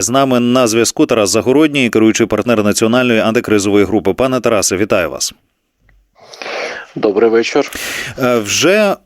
З нами на зв'язку Тарас Загородній, керуючий партнер національної антикризової групи. Пане Тарасе, вітаю вас. Добрий вечір. Е, Вже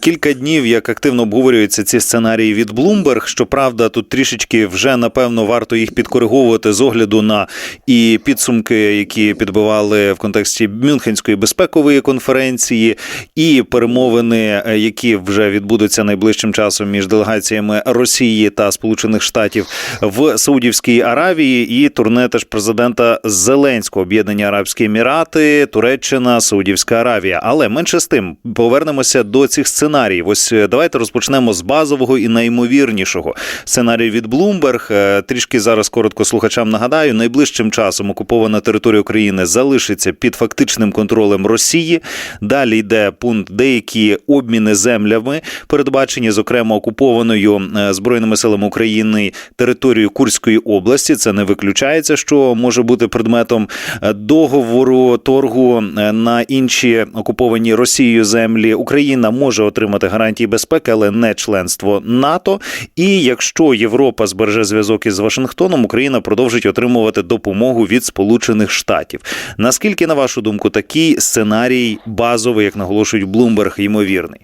кілька днів як активно обговорюються ці сценарії від Bloomberg. Щоправда, тут трішечки вже напевно варто їх підкориговувати з огляду на і підсумки, які підбивали в контексті Мюнхенської безпекової конференції, і перемовини, е, які вже відбудуться найближчим часом між делегаціями Росії та Сполучених Штатів в Саудівській Аравії, і турне теж президента Зеленського об'єднання Арабські Емірати, Туреччина, Саудівська Аравія. Але менше з тим повернемося до цих сценаріїв. Ось е, давайте розпочнемо з базового і найімовірнішого сценарію від. Е, Трішки зараз коротко слухачам нагадаю, найближчим часом окупована територія України залишиться під фактичним контролем Росії. Далі йде пункт деякі обміни землями, передбачені, зокрема, окупованою е, збройними силами України територією Курської області. Це не виключається, що може бути предметом е, договору торгу на інші окуповані Росією землі. Україна може отримати гарантії безпеки, але не членство НАТО. І якщо Європа збереже зв'язок із Вашингтоном, Україна продовжить отримувати допомогу від Сполучених Штатів. Наскільки, на вашу думку, такий сценарій базовий, як наголошують Bloomberg, ймовірний?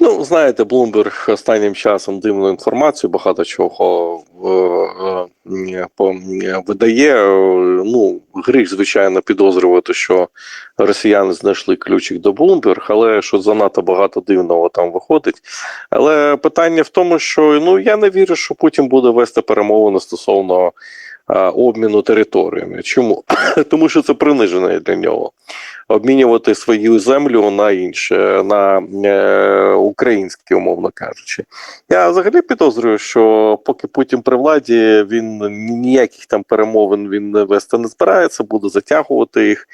Ну, знаєте, Bloomberg останнім часом дивну інформацію, багато чого е, е, е, видає. Ну, гріх, звичайно, підозрювати, що росіяни знайшли ключик до Bloomberg, але що занадто багато дивного там виходить. Але питання в тому, що ну я не вірю, що Путін буде вести перемовини стосовно обміну територіями. Чому? Тому що це приниження для нього. Обмінювати свою землю на інше, на е, українське, умовно кажучи. Я взагалі підозрюю, що поки Путін при владі, він ніяких там перемовин він вести не збирається, буде затягувати їх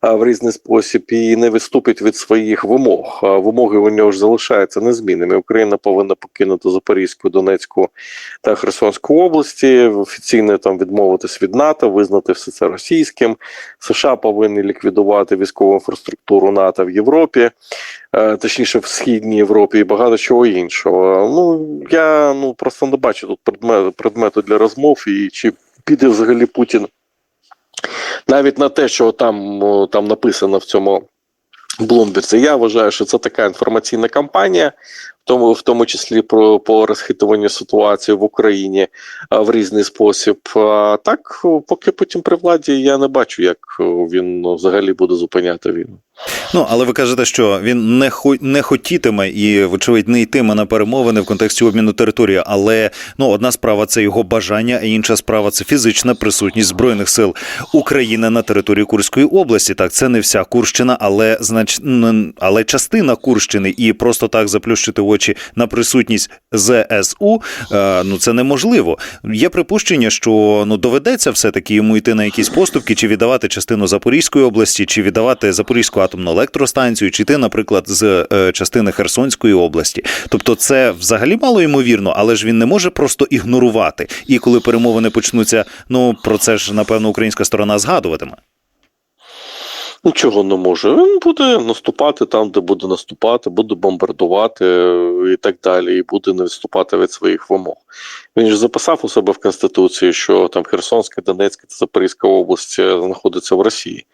а, в різний спосіб і не відступить від своїх вимог. Вимоги у нього ж залишаються незмінними. Україна повинна покинути Запорізьку, Донецьку та Херсонську області, офіційно там відмовитись від НАТО, визнати все це російським. США повинні ліквідувати військову інфраструктуру НАТО в Європі, е, точніше в східній Європі, і багато чого іншого. Ну я ну просто не бачу тут предмету, предмету для розмов і чи піде взагалі Путін навіть на те, що там, там написано в цьому. Блумберці. Я вважаю, що це така інформаційна кампанія, тому, в тому числі про по розхитуванню ситуації в Україні а, в різний спосіб. А так, поки Путін при владі, я не бачу, як він ну, взагалі буде зупиняти війну. Ну, але ви кажете, що він не хо- не хотітиме і, вочевидь, не йтиме на перемовини в контексті обміну території. Але ну, одна справа це його бажання, а інша справа це фізична присутність збройних сил України на території Курської області. Так, це не вся Курщина, але знач... але частина Курщини, і просто так заплющити очі на присутність ЗСУ. е, Ну це неможливо. Є припущення, що ну доведеться все таки йому йти на якісь поступки, чи віддавати частину Запорізької області, чи віддавати Запорізьку атомну електростанцію, чи йти, наприклад, з е, частини Херсонської області. Тобто, це взагалі мало ймовірно, але ж він не може просто ігнорувати. І коли перемовини почнуться, ну про це ж напевно українська сторона згадуватиме. Нічого не може. Він буде наступати там, де буде наступати, буде бомбардувати е, і так далі, і буде не відступати від своїх вимог. Він ж записав у себе в Конституції, що там Херсонська, Донецька та Запорізька область е, знаходиться в Росії.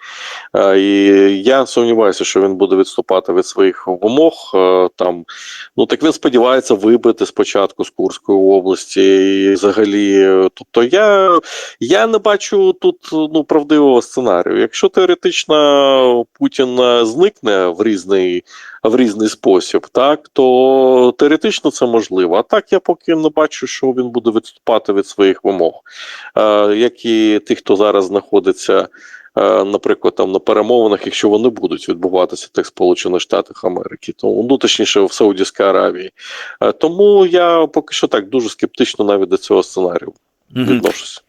Е, І я сумніваюся, що він буде відступати від своїх вимог. Е, Там, ну так він сподівається вибити спочатку з Курської області і взагалі. Тобто я, я не бачу тут ну, правдивого сценарію. Якщо теоретично Путін зникне в різний, в різний спосіб, так то теоретично це можливо. А так я поки не бачу, що він буде відступати від своїх вимог. Е, як і ті, хто зараз знаходиться. е, Наприклад, там на перемовинах, якщо вони будуть відбуватися тих Сполучених Штатах Америки, то ну точніше в Саудівській Аравії. Е, Тому я поки що так дуже скептично навіть до цього сценарію. Відношусь.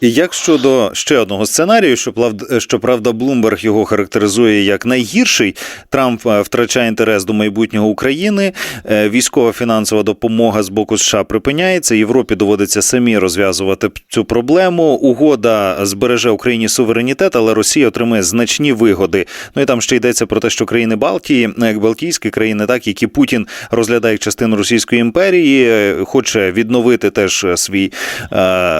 І як щодо ще одного сценарію, що щоправда, Блумберг його характеризує як найгірший, Трамп е, втрачає інтерес до майбутнього України, е, військова фінансова допомога з боку США припиняється. Європі доводиться самі розв'язувати цю проблему. Угода збереже Україні суверенітет, але Росія отримає значні вигоди. Ну і там ще йдеться про те, що країни Балтії, ну, як Балтійські країни, так які Путін розглядає як частину Російської імперії, е, хоче відновити теж свій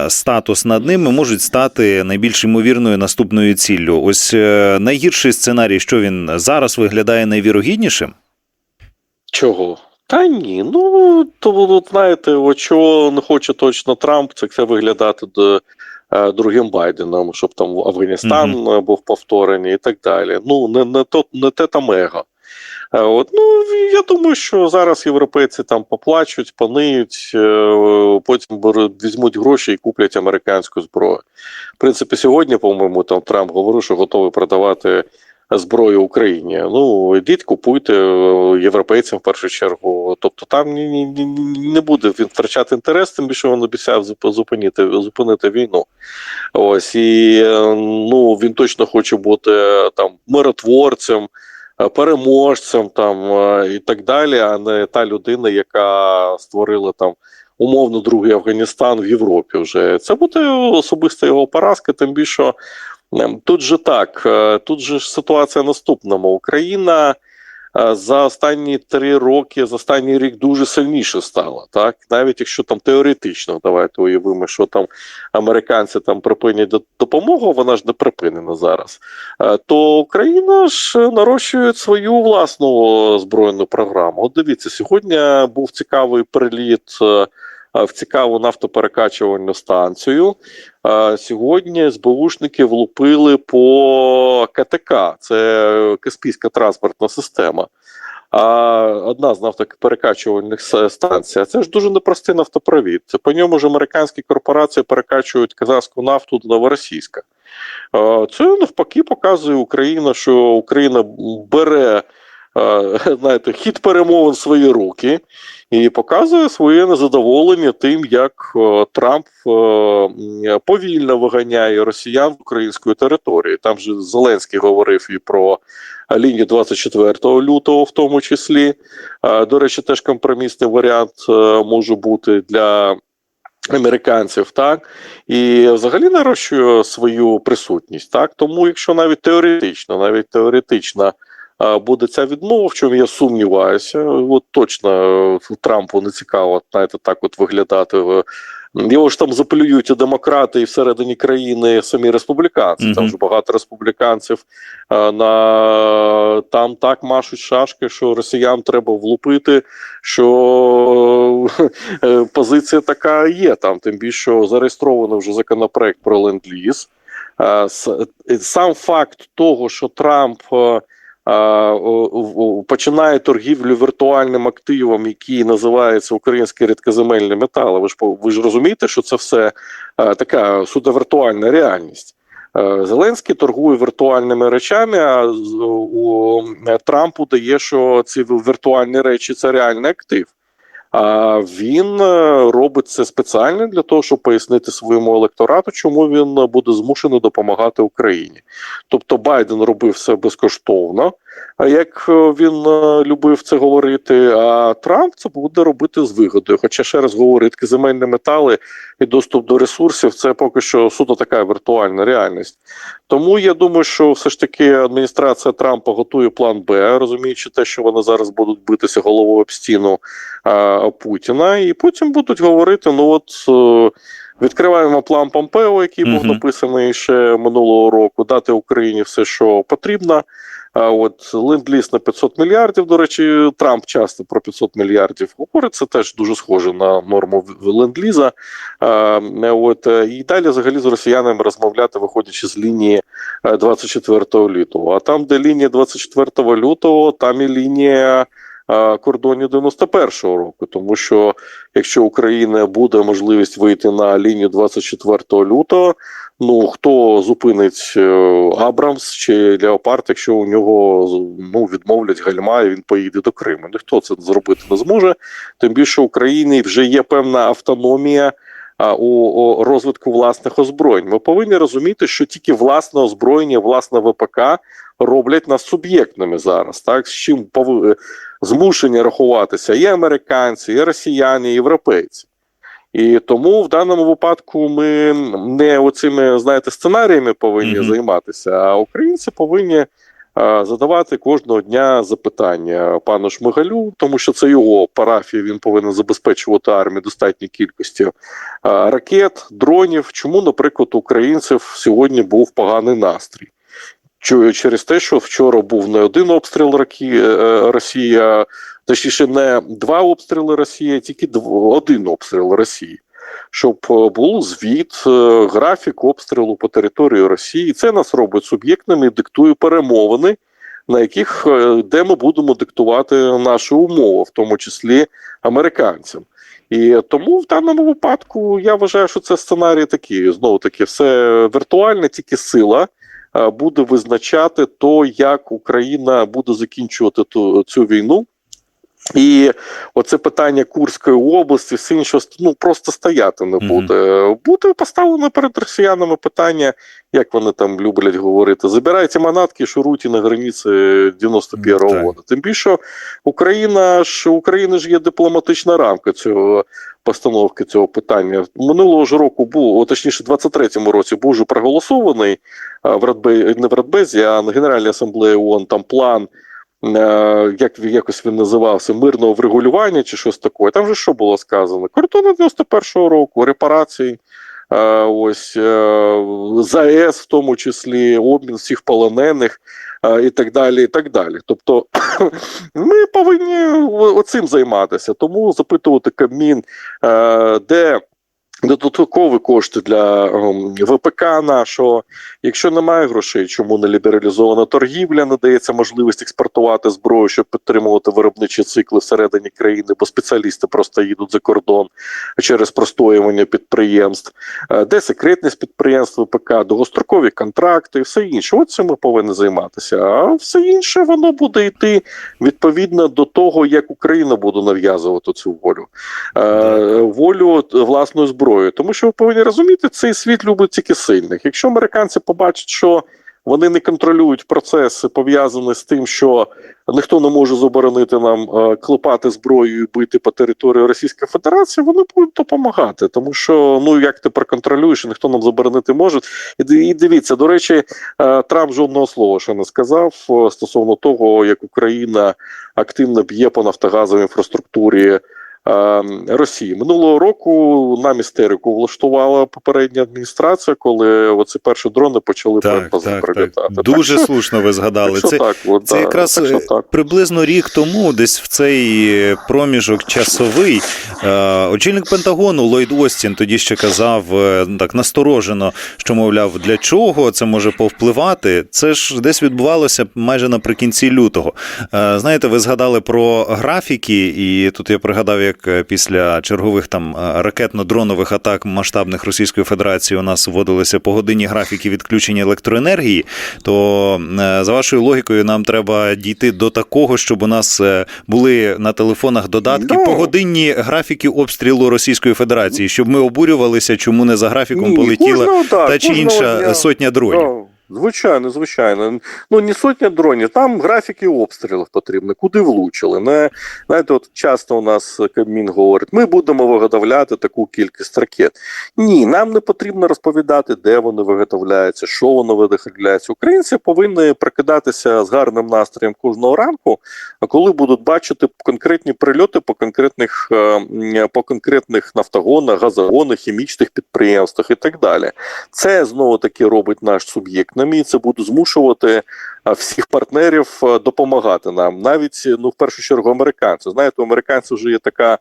статус над ними, можуть стати найбільш ймовірною наступною ціллю. Ось е, найгірший сценарій, що він зараз виглядає найвірогіднішим. Чого? Та ні, ну то от, знаєте, от чого не хоче точно Трамп, це це виглядати до, е, другим Байденом, щоб там Афганістан е, був повторений і так далі. Ну, не, не, то, не те там его. Е, От, ну, я думаю, що зараз європейці там поплачуть, пониють, е, потім візьмуть гроші і куплять американську зброю. В принципі, сьогодні, по-моєму, там Трамп говорив, що готовий продавати зброю Україні. Ну, йдіть, купуйте е, європейцям в першу чергу. Тобто там не буде він втрачати інтерес, тим більше він обіцяв зупинити, зупинити війну. Ось і ну він точно хоче бути там миротворцем, переможцем там е, і так далі, а не та людина, яка створила там. Умовно, другий Афганістан в Європі вже це буде особиста його поразка, тим більше Ем, Тут же так, е, тут же ситуація наступна. Україна е, за останні три роки, за останній рік дуже сильніше стало. Так, навіть якщо там теоретично, давайте уявимо, що там американці там припинять допомогу, вона ж не припинена зараз. е, То Україна ж нарощує свою власну збройну програму. От дивіться, сьогодні був цікавий приліт. Е, В цікаву нафтоперекачувальну станцію. Сьогодні СБУшники влупили по КТК, це Каспійська транспортна система. А одна з нафтоперекачувальних станцій. Це ж дуже непростий нафтопровід. Це по ньому ж американські корпорації перекачують казахську нафту до новоросійська. Це навпаки показує Україна, що Україна бере. Знаєте, хід перемовин свої руки і показує своє незадоволення тим, як Трамп повільно виганяє росіян з української території. Там же Зеленський говорив і про лінію 24 лютого, в тому числі. До речі, теж компромісний варіант е, може бути для. Американців, так і взагалі нарощує свою присутність, так тому, якщо навіть теоретично, навіть теоретично а, буде ця відмова, в чому я сумніваюся. От точно е, Трампу не цікаво, знаєте, так от виглядати. е, Його ж там заплюють і демократи, і всередині країни самі республіканці. Там Мгм. ж багато республіканців е, на там так машуть шашки, що росіян треба влупити. Що позиція така є там, тим більше що зареєстровано вже законопроект про ленд-ліз. Сам факт того, що Трамп починає торгівлю віртуальним активом, який називається українські рідкоземельні метали. Ви ж ви ж розумієте, що це все така суто віртуальна реальність. Зеленський торгує віртуальними речами, а у Трампу дає, що ці віртуальні речі це реальний актив. А він е, робить це спеціально для того, щоб пояснити своєму електорату, чому він е, буде змушений допомагати Україні. Тобто Байден робив все безкоштовно, як е, він е, любив це говорити, а Трамп це буде робити з вигодою. Хоча ще раз говорю, земельні метали і доступ до ресурсів це поки що суто така віртуальна реальність. Тому я думаю, що все ж таки адміністрація Трампа готує план Б, розуміючи те, що вони зараз будуть битися головою об стіну а, Путіна, і потім будуть говорити: ну от. Е, Відкриваємо план Помпео, який був написаний ще минулого року, дати Україні все, що потрібно. А от ленд-ліз на 500 мільярдів. До речі, Трамп часто про 500 мільярдів говорить. Це теж дуже схоже на норму ленд-ліза. А, от е, і далі взагалі з росіянами розмовляти, виходячи з лінії е, 24 лютого. А там, де лінія 24 лютого, там і лінія е, кордонів 91-го року. Тому що якщо Україна буде можливість вийти на лінію 24 лютого, ну хто зупинить е, Абрамс чи Леопард, якщо у нього ну, відмовлять гальма, і він поїде до Криму. Ніхто це зробити не зможе. Тим більше в Україні вже є певна автономія у розвитку власних озброєнь. Ми повинні розуміти, що тільки власне озброєння, власне ВПК роблять нас суб'єктними зараз, так з чим пов... змушені рахуватися і американці, і росіяни, і європейці. І тому в даному випадку ми не оцими знаєте сценаріями повинні Мгм. займатися, а українці повинні е, задавати кожного дня запитання пану Шмигалю, тому що це його парафія. Він повинен забезпечувати армію достатній кількості е, ракет, дронів. Чому, наприклад, українців сьогодні був поганий настрій? Через те, що вчора був не один обстріл Ракі- е, точніше, не два обстріли Росії, тільки один обстріл Росії. Щоб е, був звіт, е, графік обстрілу по території Росії. Це нас робить суб'єктними диктує перемовини, на яких е, де ми будемо диктувати наші умови, в тому числі американцям. І тому в даному випадку я вважаю, що це сценарій такий. Знову таки, все віртуальне, тільки сила е, буде визначати то, як Україна буде закінчувати ту цю війну. І оце питання Курської області, все інше, ну просто стояти не буде. Буде поставлено перед росіянами питання, як вони там люблять говорити: забирайте манатки, шуруйте на границі 91-го Так. року. Тим більше Україна ж України ж є дипломатична рамка цього постановки цього питання. Минулого ж року був, о, точніше, в 23-му році був вже проголосований в Радбе, не в Радбезі, а на Генеральній асамблеї ООН там план. Е, Як якось він називався мирного врегулювання чи щось таке. Там же що було сказано? Кордони 91-го року, репарації, е, ось е, ЗАЕС, в тому числі, обмін всіх полонених і так далі. і так далі. Тобто ми повинні оцим займатися. Тому запитувати Кабмін, де додаткові кошти для ем, ВПК нашого. Якщо немає грошей, чому не лібералізована торгівля, не дається можливість експортувати зброю, щоб підтримувати виробничі цикли всередині країни, бо спеціалісти просто їдуть за кордон через простоювання підприємств, Е, де секретність підприємств ВПК, довгострокові контракти і все інше. От цим ми повинні займатися. А все інше воно буде йти відповідно до того, як Україна буде нав'язувати цю волю, е, волю власної зброї. Тому що ви повинні розуміти, цей світ любить тільки сильних. Якщо американці побачать, що вони не контролюють процеси, пов'язані з тим, що ніхто не може заборонити нам е, клепати зброю і бити по території Російської Федерації, вони будуть допомагати. Тому що ну як ти проконтролюєш, ніхто нам заборонити може. І, і дивіться, до речі, е, Трамп жодного слова ще не сказав е, стосовно того, як Україна активно б'є по нафтогазовій інфраструктурі. Е, Росії минулого року нам істерику влаштувала попередня адміністрація, коли оці перші дрони почали Так, так, прилітати. так. Дуже так, слушно ви згадали. так, Це, так, от, це да, якраз так, е, так. приблизно рік тому, десь в цей проміжок часовий, е, очільник Пентагону Ллойд Остін тоді ще казав е, так насторожено, що мовляв, для чого це може повпливати. Це ж десь відбувалося майже наприкінці лютого. Е, Знаєте, ви згадали про графіки, і тут я пригадав, як е, після чергових там е, ракетно-дронових атак масштабних Російської Федерації у нас вводилися погодинні графіки відключення електроенергії. То е, за вашою логікою, нам треба дійти до такого, щоб у нас були на телефонах додатки Ну. погодинні графіки обстрілу Російської Федерації, щоб ми обурювалися, чому не за графіком Ні, полетіла кожного, так, та чи кожного інша дня. сотня дронів. Ну, Звичайно, звичайно. Ну не сотня дронів, там графіки обстрілів потрібні, куди влучили. Не знаєте, от часто у нас Кабмін говорить, ми будемо виготовляти таку кількість ракет. Ні, нам не потрібно розповідати, де вони виготовляються, що воно виготовляється. Українці повинні прокидатися з гарним настроєм кожного ранку, а коли будуть бачити конкретні прильоти по конкретних е, по конкретних нафтогонах, газогонах, хімічних підприємствах і так далі. Це знову таки робить наш суб'єкт. На мій це буде змушувати всіх партнерів допомагати нам, навіть ну в першу чергу американців. Знаєте, у американців вже є така.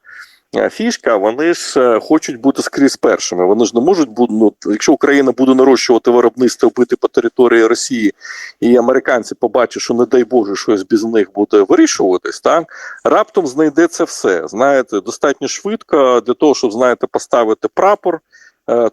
Фішка, вони ж е, хочуть бути скрізь першими. Вони ж не можуть. Ну, якщо Україна буде нарощувати виробництво бити по території Росії, і американці побачать, що не дай Боже, щось без них буде вирішуватись, так раптом знайде це все. Знаєте, достатньо швидко для того, щоб знаєте, поставити прапор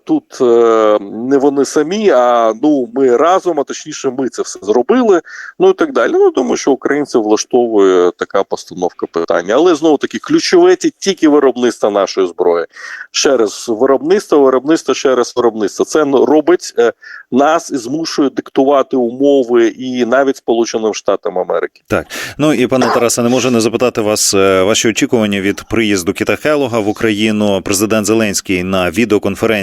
тут е, не вони самі, а ну ми разом, а точніше, ми це все зробили. Ну і так далі. Ну думаю, що українців влаштовує така постановка питання. Але знову таки ключове тільки виробництво нашої зброї. Ще раз виробництво, виробництво, ще раз виробництво. Це робить е, нас і змушує диктувати умови і навіть Сполученим Штатам Америки. Так Ну і пане Тарасе, не можу не запитати вас е, ваші очікування від приїзду Кіта Хелога в Україну. Президент Зеленський на відеоконференції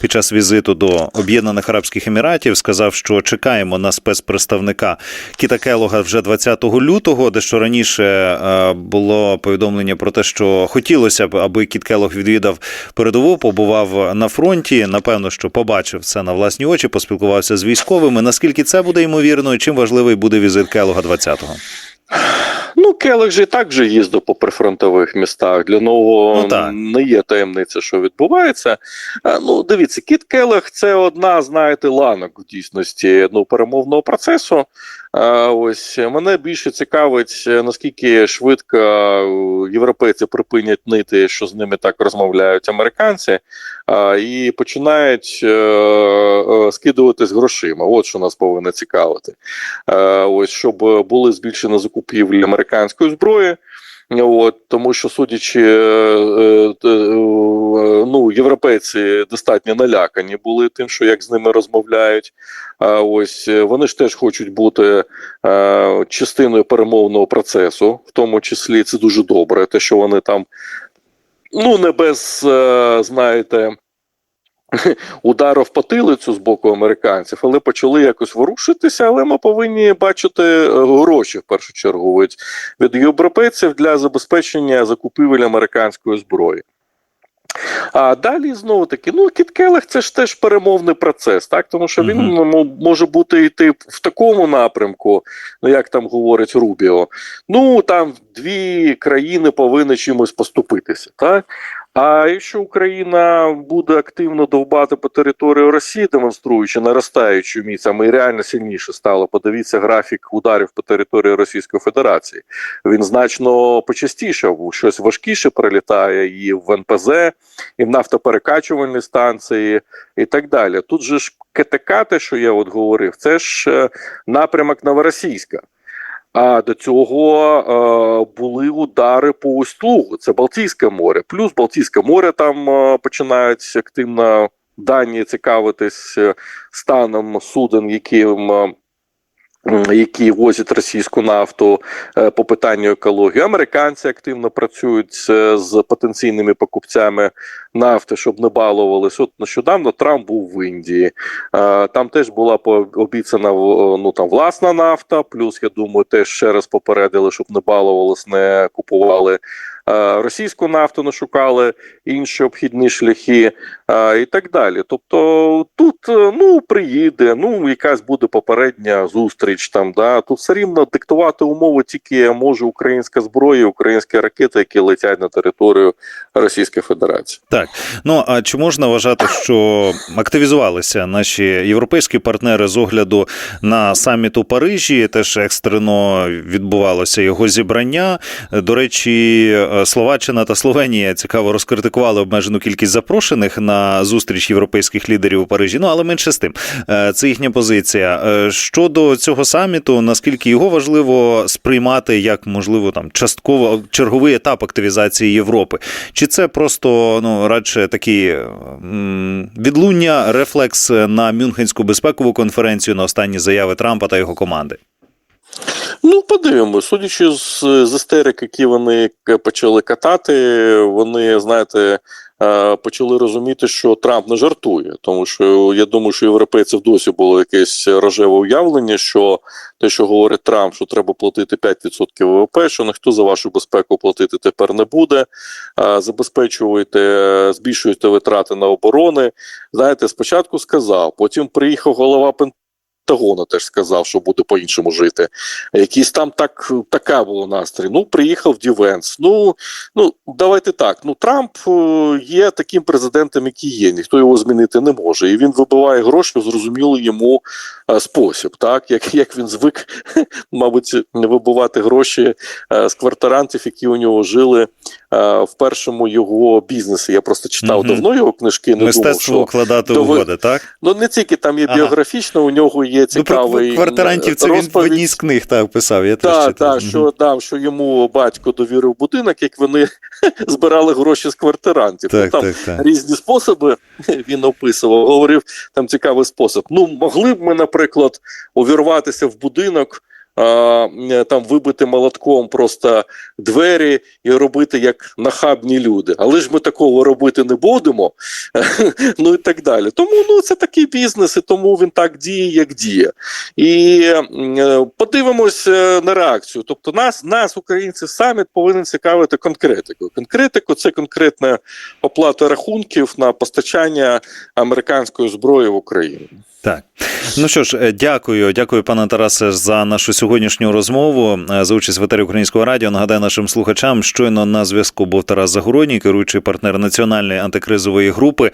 під час візиту до Об'єднаних Арабських Еміратів сказав, що чекаємо на спецпредставника Кіта Келога вже 20 лютого. Дещо раніше е, було повідомлення про те, що хотілося б, аби Кіт Келог відвідав передову, побував на фронті. Напевно, що побачив це на власні очі, поспілкувався з військовими. Наскільки це буде ймовірно, і чим важливий буде візит Келога 20-го? Ну, Келих же і так же їздив по прифронтових містах. Для нового Ну, не є таємниця, що відбувається. Ну, дивіться, Кіт Келех це одна, знаєте, ланок в дійсності ну, перемовного процесу. Ось мене більше цікавить, е, наскільки швидко е, європейці припинять нити, що з ними так розмовляють американці, і починають е, е, скидуватись грошима. От що нас повинно цікавити. Е, ось щоб були збільшені закупівлі американської зброї. От, тому що, судячи, е, е, е, ну, європейці достатньо налякані були тим, що як з ними розмовляють. А ось вони ж теж хочуть бути частиною перемовного процесу, в тому числі це дуже добре, те, що вони там, ну не без, знаєте. Удару в потилицю з боку американців, але почали якось ворушитися. Але ми повинні бачити е, гроші в першу чергу від, від європейців для забезпечення закупівель американської зброї. А далі знову таки, ну Кіткелех це ж теж перемовний процес, так тому що він ну, може бути йти в такому напрямку, ну як там говорить Рубіо. Ну там дві країни повинні чимось поступитися, так. А якщо Україна буде активно довбати по території Росії, демонструючи наростаючу міць, ми реально сильніше стало. Подивіться графік ударів по території Російської Федерації. Він значно почастішав, щось важкіше прилітає і в НПЗ, і в нафтоперекачувальні станції, і так далі. Тут же ж КТК, те, що я от говорив, це ж е, напрямок Новоросійська. А до цього е, були удари по Устугу, це Балтійське море. Плюс Балтійське море там е, починають активно дані цікавитись е, станом суден, яким. Які возять російську нафту е, по питанню екології. Американці активно працюють з потенційними покупцями нафти, щоб не балувалися. От нещодавно Трамп був в Індії. Е, Там теж була обіцяна ну там власна нафта. Плюс я думаю, теж ще раз попередили, щоб не балувались, не купували російську нафту, не шукали інші обхідні шляхи е, і так далі. Тобто тут е, ну приїде, ну якась буде попередня зустріч. Там да тут все рівно диктувати умови тільки може українська зброя, українські ракети, які летять на територію Російської Федерації. Так, ну а чи можна вважати, що активізувалися наші європейські партнери з огляду на саміт у Парижі? Теж екстрено відбувалося його зібрання. До речі, Словаччина та Словенія цікаво розкритикували обмежену кількість запрошених на зустріч європейських лідерів у Парижі. Ну але менше з тим, Е, це їхня позиція. Е, Щодо цього саміту, наскільки його важливо сприймати як можливо там частково черговий етап активізації Європи? Чи це просто ну радше такий м, відлуння, рефлекс на Мюнхенську безпекову конференцію на останні заяви Трампа та його команди? Ну, подивимось, судячи з, з істерик, які вони почали катати, вони, знаєте, е, почали розуміти, що Трамп не жартує. Тому що я думаю, що європейців досі було якесь рожеве уявлення, що те, що говорить Трамп, що треба платити 5% ВВП, що ніхто за вашу безпеку платити тепер не буде. Е, Забезпечуєте, збільшуєте витрати на оборони. Знаєте, спочатку сказав, потім приїхав голова Пентагону. Пентагону теж сказав, що буде по-іншому жити. Якийсь там так, така була настрій. Ну, приїхав Дівенс. Ну, ну, давайте так. Ну, Трамп е, є таким президентом, який є. Ніхто його змінити не може. І він вибиває гроші в зрозумілий йому е, спосіб. Так, як, як він звик, мабуть, вибивати гроші е, з квартирантів, які у нього жили в першому його бізнесі. Я просто читав Мгм. давно його книжки. Не думав, Мистецтво що укладати до угоди, так? ну не тільки там є Ага. біографічно, у нього є Ну, про цікавий квартирантів це він в розповідь. одній з книг так писав. Я теж Так, так, що дав, що йому батько довірив будинок, як вони збирали гроші з квартирантів. Ну, там так, так. різні способи він описував. Говорив там цікавий спосіб. Ну, могли б ми, наприклад, увірватися в будинок. Там вибити молотком просто двері і робити як нахабні люди. Але ж ми такого робити не будемо. ну і так далі. Тому ну це такий бізнес, і тому він так діє, як діє. І е, подивимось е, на реакцію. Тобто, нас, нас, українців, саміт повинен цікавити конкретикою. Конкретику це конкретна оплата рахунків на постачання американської зброї в Україну. Так. Ну що ж, е, дякую, дякую, пане Тарасе, за нашу сьогоднішню розмову е, за участь в етері Українського радіо. Нагадаю нашим слухачам, щойно на зв'язку був Тарас Загородній, керуючий партнер національної антикризової групи.